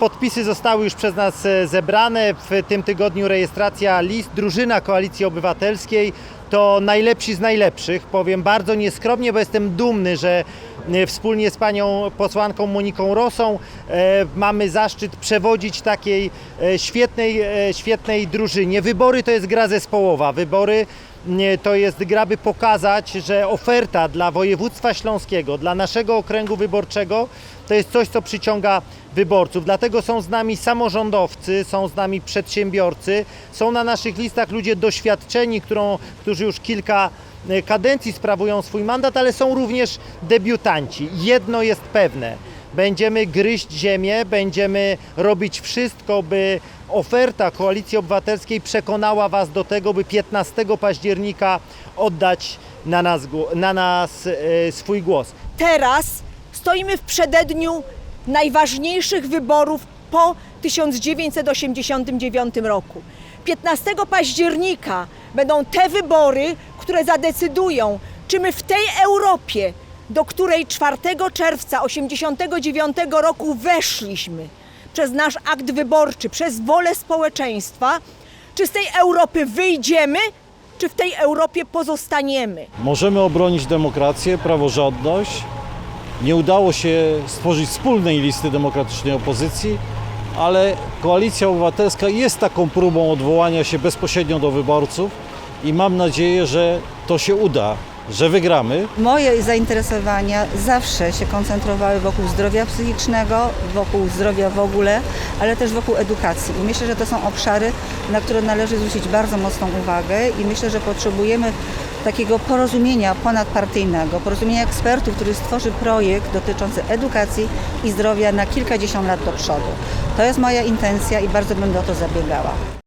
Podpisy zostały już przez nas e, zebrane. W tym tygodniu rejestracja list. Drużyna Koalicji Obywatelskiej to najlepsi z najlepszych. Powiem bardzo nieskromnie, bo jestem dumny, że e, wspólnie z panią posłanką Moniką Rosą e, mamy zaszczyt przewodzić takiej świetnej, świetnej drużynie. Wybory to jest gra zespołowa. Wybory to jest gra, by pokazać, że oferta dla województwa śląskiego, dla naszego okręgu wyborczego, to jest coś, co przyciąga wyborców. Dlatego są z nami samorządowcy, są z nami przedsiębiorcy, są na naszych listach ludzie doświadczeni, którą, którzy już kilka e, kadencji sprawują swój mandat, ale są również debiutanci. Jedno jest pewne. Będziemy gryźć ziemię, będziemy robić wszystko, by oferta Koalicji Obywatelskiej przekonała Was do tego, by 15 października oddać na nas, na nas e, swój głos. Teraz stoimy w przededniu najważniejszych wyborów po 1989 roku. 15 października będą te wybory, które zadecydują, czy my w tej Europie, do której 4 czerwca 1989 roku weszliśmy przez nasz akt wyborczy, przez wolę społeczeństwa, czy z tej Europy wyjdziemy, czy w tej Europie pozostaniemy. Możemy obronić demokrację, praworządność. Nie udało się stworzyć wspólnej listy demokratycznej opozycji, ale Koalicja Obywatelska jest taką próbą odwołania się bezpośrednio do wyborców i mam nadzieję, że to się uda, że wygramy. Moje zainteresowania zawsze się koncentrowały wokół zdrowia psychicznego, wokół zdrowia w ogóle, ale też wokół edukacji. I myślę, że to są obszary, na które należy zwrócić bardzo mocną uwagę i myślę, że potrzebujemy takiego porozumienia ponadpartyjnego, porozumienia ekspertów, który stworzy projekt dotyczący edukacji i zdrowia na kilkadziesiąt lat do przodu. To jest moja intencja i bardzo będę o to zabiegała.